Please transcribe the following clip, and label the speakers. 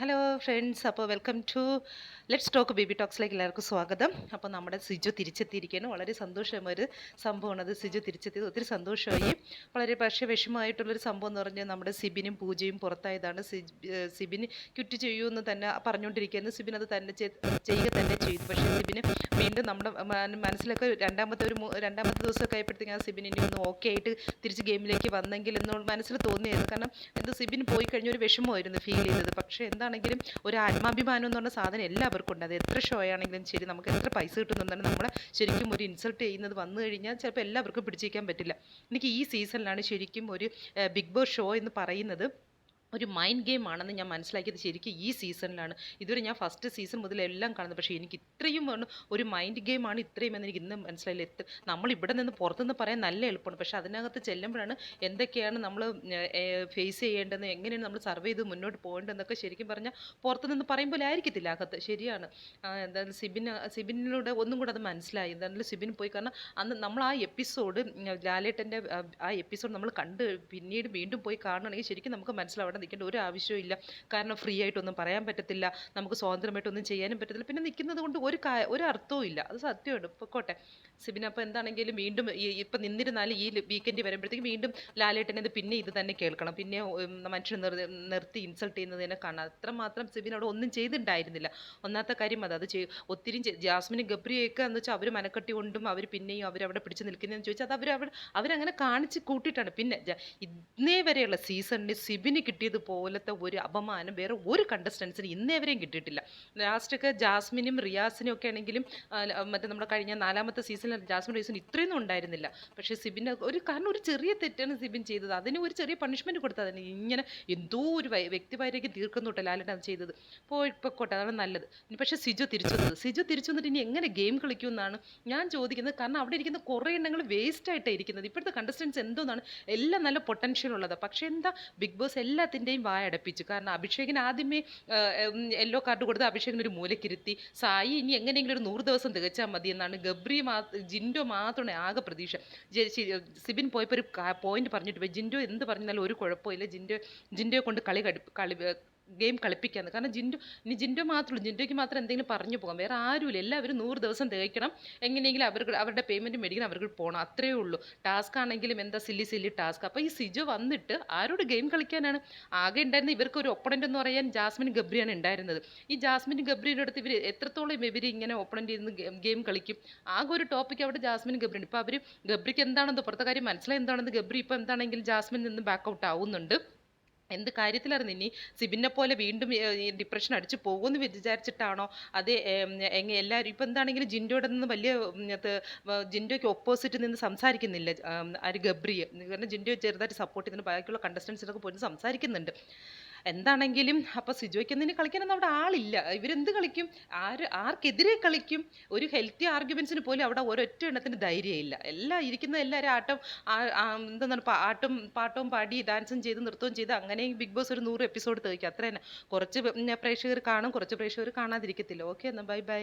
Speaker 1: Hello friends അപ്പോൾ welcome to let's talk baby ടോക്സിലേക്ക് എല്ലാവർക്കും സ്വാഗതം. അപ്പോൾ നമ്മുടെ സിജു തിരിച്ചെത്തിയിരിക്കുകയാണ്. വളരെ സന്തോഷമൊരു സംഭവമാണ് അത് സിജു തിരിച്ചെത്തിയത്. ഒത്തിരി സന്തോഷമായി. വളരെ പക്ഷേ വിഷമമായിട്ടുള്ളൊരു സംഭവം എന്ന് പറഞ്ഞാൽ നമ്മുടെ സിബിനും പൂജയും പുറത്തായതാണ്. സിബിന് ക്വിറ്റ് ചെയ്യുമെന്ന് തന്നെ പറഞ്ഞുകൊണ്ടിരിക്കുകയാണ് സിബിൻ അത് തന്നെ ചെയ്യുക തന്നെ ചെയ്തു. പക്ഷേ സിബിന് വീണ്ടും നമ്മുടെ മനസ്സിലൊക്കെ രണ്ടാമത്തെ ഒരു രണ്ടാമത്തെ ദിവസമൊക്കെ ആയപ്പോഴത്തേക്കും ആ സിബിൻ ഇനി ഒന്ന് ഓക്കെ ആയിട്ട് തിരിച്ച് ഗെയിമിലേക്ക് വന്നെങ്കിൽ എന്ന് മനസ്സിൽ തോന്നിയായിരുന്നു. കാരണം എന്ത് സിബിൻ പോയി കഴിഞ്ഞ ഒരു വിഷമമായിരുന്നു ഫീൽ ചെയ്തത്. പക്ഷേ എന്താണെങ്കിലും ഒരു ആത്മാഭിമാനം എന്ന് പറഞ്ഞ സാധനം എല്ലാവർക്കും ഉണ്ട് അത് എത്ര ഷോ ആണെങ്കിലും ശരി നമുക്ക് എത്ര പൈസ കിട്ടുന്നുണ്ടെന്ന് നമ്മളെ ശരിക്കും ഒരു ഇൻസൾട്ട് ചെയ്യുന്നത് വന്നു കഴിഞ്ഞാൽ ചിലപ്പോൾ എല്ലാവർക്കും പിടിച്ചിരിക്കാൻ പറ്റില്ല. എനിക്ക് ഈ സീസണിലാണ് ശരിക്കും ഒരു ബിഗ് ബോസ് ഷോ എന്ന് പറയുന്നത് ഒരു മൈൻഡ് ഗെയിം ആണെന്ന് ഞാൻ മനസ്സിലാക്കിയത് ശരിക്കും ഈ സീസണിലാണ് ഇതുവരെ ഞാൻ ഫസ്റ്റ് സീസൺ മുതൽ എല്ലാം കാണുന്നത്. പക്ഷേ എനിക്ക് ഇത്രയും ഒരു മൈൻഡ് ഗെയിം ആണ് ഇത്രയും എന്ന് എനിക്ക് ഇന്ന് മനസ്സിലായില്ല. എത്ര നമ്മൾ ഇവിടെ നിന്ന് പുറത്തുനിന്ന് പറയാൻ നല്ല എളുപ്പമാണ്. പക്ഷേ അതിനകത്ത് ചെല്ലുമ്പോഴാണ് എന്തൊക്കെയാണ് നമ്മൾ ഫേസ് ചെയ്യേണ്ടത് എങ്ങനെയാണ് നമ്മൾ സർവേ ചെയ്ത് മുന്നോട്ട് പോകേണ്ടതെന്നൊക്കെ ശരിക്കും പറഞ്ഞാൽ പുറത്തുനിന്ന് പറയുമ്പോൾ ആയിരിക്കത്തില്ല അകത്ത്. ശരിയാണ്. എന്തായാലും സിബിൻ സിബിനിലൂടെ ഒന്നും കൂടെ അത് മനസ്സിലായി. എന്തായാലും സിബിൻ പോയി. കാരണം അന്ന് നമ്മൾ ആ എപ്പിസോഡ് ലാലേട്ടന്റെ ആ എപ്പിസോഡ് നമ്മൾ കണ്ട് പിന്നീട് വീണ്ടും പോയി കാണണമെങ്കിൽ ശരിക്കും നമുക്ക് മനസ്സിലാവും. അവിടെ നിൽക്കേണ്ട ഒരു ആവശ്യവും ഇല്ല. കാരണം ഫ്രീ ആയിട്ടൊന്നും പറയാൻ പറ്റത്തില്ല. നമുക്ക് സ്വാതന്ത്ര്യമായിട്ടൊന്നും ചെയ്യാനും പറ്റത്തില്ല. പിന്നെ നിൽക്കുന്നത് കൊണ്ട് ഒരു ഒരു അർത്ഥവും ഇല്ല. അത് സത്യമാണ്. പൊക്കോട്ടെ സിബിൻ അപ്പോൾ എന്താണെങ്കിലും വീണ്ടും ഇപ്പം നിന്നിരുന്നാലും ഈ വീക്കെൻഡ് വരുമ്പോഴത്തേക്കും വീണ്ടും ലാലേട്ടനെ ഇത് പിന്നെ ഇത് തന്നെ കേൾക്കണം. പിന്നെ മനുഷ്യൻ നിർത്തി ഇൻസൾട്ട് ചെയ്യുന്നതിനെ കാണാം. അത്രമാത്രം സിബിൻ അവിടെ ഒന്നും ചെയ്തിട്ടുണ്ടായിരുന്നില്ല. ഒന്നാമത്തെ കാര്യം അത്. അത് ചെയ്യും ഒത്തിരി ജാസ്മിനും ഗബ്രിയൊക്കെ എന്ന് വെച്ചാൽ അവർ മനക്കെട്ടി കൊണ്ടും അവർ പിന്നെയും അവരവിടെ പിടിച്ച് നിൽക്കുന്നതെന്ന് ചോദിച്ചാൽ അത് അവർ അവർ അവരങ്ങനെ കാണിച്ച് കൂട്ടിയിട്ടാണ്. പിന്നെ ഇന്നേ വരെയുള്ള സീസണിൽ സിബിന് കിട്ടിയതുപോലത്തെ ഒരു അപമാനം വേറെ ഒരു കണ്ടസ്റ്റൻസിന് ഇന്നേ വരെയും കിട്ടിയിട്ടില്ല. ലാസ്റ്റൊക്കെ ജാസ്മിനും റിയാസിനും ഒക്കെ ആണെങ്കിലും മറ്റേ നമ്മുടെ കഴിഞ്ഞ നാലാമത്തെ സീസണിൽ ജാസ്മിൻ റിയാസിന് ഇത്രയൊന്നും ഉണ്ടായിരുന്നില്ല. പക്ഷേ സിബിന്റെ ഒരു കാരണം ഒരു ചെറിയ തെറ്റാണ് സിബിൻ ചെയ്തത്. അതിന് ഒരു ചെറിയ പണിഷ്മെന്റ് കൊടുത്താൽ തന്നെ ഇങ്ങനെ എന്തോ ഒരു വ്യക്തിപരേക്ക് തീർക്കുന്നുണ്ട് ലാലേട്ടൻ അത് ചെയ്തത്. പോയി പൊക്കോട്ടെ അതാണ് നല്ലത്. പക്ഷേ സിജു തിരിച്ചു വന്നത്. സിജു തിരിച്ചു വന്നിട്ട് ഇനി എങ്ങനെ ഗെയിം കളിക്കുമെന്നാണ് ഞാൻ ചോദിക്കുന്നത്. കാരണം അവിടെ ഇരിക്കുന്ന കുറേ എണ്ണങ്ങൾ വേസ്റ്റ് ആയിട്ടാണ് ഇരിക്കുന്നത്. ഇപ്പോഴത്തെ കണ്ടസ്റ്റൻസ് എന്തോന്നാണ്? എല്ലാം നല്ല പൊട്ടൻഷ്യൽ ഉള്ളത്. പക്ഷേ എന്താ? ബിഗ് ബോസ് എല്ലാത്തിന്റെയും വായ അടപ്പിച്ചു. കാരണം അഭിഷേകിന് ആദ്യമേ യെല്ലോ കാർഡ് കൊടുത്ത് അഭിഷേകിന് ഒരു മൂലക്കിരുത്തി. സായി ഇനി എങ്ങനെയെങ്കിലും ഒരു നൂറ് ദിവസം തികച്ചാൽ മതി എന്നാണ് ഗബ്രി മാ ജിൻഡോ മാത്രമാണ് ആകെ പ്രതീക്ഷ. സിബിൻ പോയപ്പോൾ ഒരു പോയിന്റ് പറഞ്ഞിട്ട് ജിൻഡോ എന്ത് പറഞ്ഞാലും ഒരു കുഴപ്പമില്ല ജിൻഡോ ജിൻഡോയെ കൊണ്ട് കളി കളി ഗെയിം കളിപ്പിക്കാന്ന്. കാരണം ജിൻഡു ഇനി ജിൻഡു മാത്രമേ ജിൻഡോയ്ക്ക് മാത്രം എന്തെങ്കിലും പറഞ്ഞു പോകാം. വേറെ ആരുമില്ല. എല്ലാവരും നൂറ് ദിവസം തികയ്ക്കണം എങ്ങനെയെങ്കിലും അവർക്ക് അവരുടെ പേയ്മെന്റ് മേടിക്കണം അവർക്ക് പോകണം അത്രയേ ഉള്ളൂ. ടാസ്ക് ആണെങ്കിലും എന്താ സില്ലി സില്ലി ടാസ്ക് അപ്പോൾ ഈ സിജു വന്നിട്ട് ആരോട് ഗെയിം കളിക്കാനാണ്? ആകെ ഉണ്ടായിരുന്ന ഇവർക്ക് ഒരു ഒപ്പണന്റ് എന്ന് പറയാൻ ജാസ്മിൻ ഗബ്രിയാണ് ഉണ്ടായിരുന്നത്. ഈ ജാസ്മിൻ ഗബ്രിയുടെ അടുത്ത് ഇവർ എത്രത്തോളം ഇവർ ഇങ്ങനെ ഒപ്പണന്റ് ഇരുന്ന് ഗെയിം കളിക്കും? ആകെ ഒരു ടോപ്പിക് അവിടെ ജാസ്മിൻ ഗബ്രിയാണ് ഇപ്പോൾ അവർ ഗബ്രിക്ക് എന്താണെന്ന് പുറത്തെ കാര്യം മനസ്സിലായി എന്താണെന്ന് ഗബ്രി ഇപ്പോൾ എന്താണെങ്കിലും ജാസ്മിൻ നിന്ന് ബാക്ക് ഔട്ട് ആവുന്നുണ്ട്. എന്ത് കാര്യത്തിലായിരുന്നു? ഇനി സിബിനെ പോലെ വീണ്ടും ഡിപ്രഷൻ അടിച്ച് പോകുമെന്ന് വിചാരിച്ചിട്ടാണോ? അത് എങ്ങനെ എല്ലാവരും ഇപ്പം എന്താണെങ്കിലും ജിൻഡോയുടെ നിന്ന് വലിയ ജിൻഡോയ്ക്ക് ഓപ്പോസിറ്റ് നിന്ന് സംസാരിക്കുന്നില്ല. ആര് ഗബ്രിയെ. കാരണം ജിൻഡോ ചെറുതായിട്ട് സപ്പോർട്ട് ചെയ്യുന്നുണ്ട്. ബാക്കിയുള്ള കണ്ടസ്റ്റൻസിനൊക്കെ പോലും സംസാരിക്കുന്നുണ്ട്. എന്താണെങ്കിലും അപ്പോൾ സിജോയ്ക്ക് എന്തിനു കളിക്കാനൊന്നും അവിടെ ആളില്ല. ഇവരെന്ത് കളിക്കും? ആര് ആർക്കെതിരെ കളിക്കും? ഒരു ഹെൽത്തി ആർഗ്യുമെൻസിന് പോലും അവിടെ ഒരൊറ്റ എണ്ണത്തിന് ധൈര്യമില്ല. എല്ലാം ഇരിക്കുന്ന എല്ലാവരും ആട്ടം എന്താണ് ആട്ടും പാട്ടവും പാടി ഡാൻസും ചെയ്ത് നൃത്തവും ചെയ്ത് അങ്ങനെ ബിഗ് ബോസ് ഒരു നൂറ് എപ്പിസോഡ് തേക്കും അത്ര തന്നെ കുറച്ച് പ്രേക്ഷകർ കാണും കുറച്ച് പ്രേക്ഷകർ കാണാതിരിക്കത്തില്ല. ഓക്കെ എന്നാൽ ബൈ ബൈ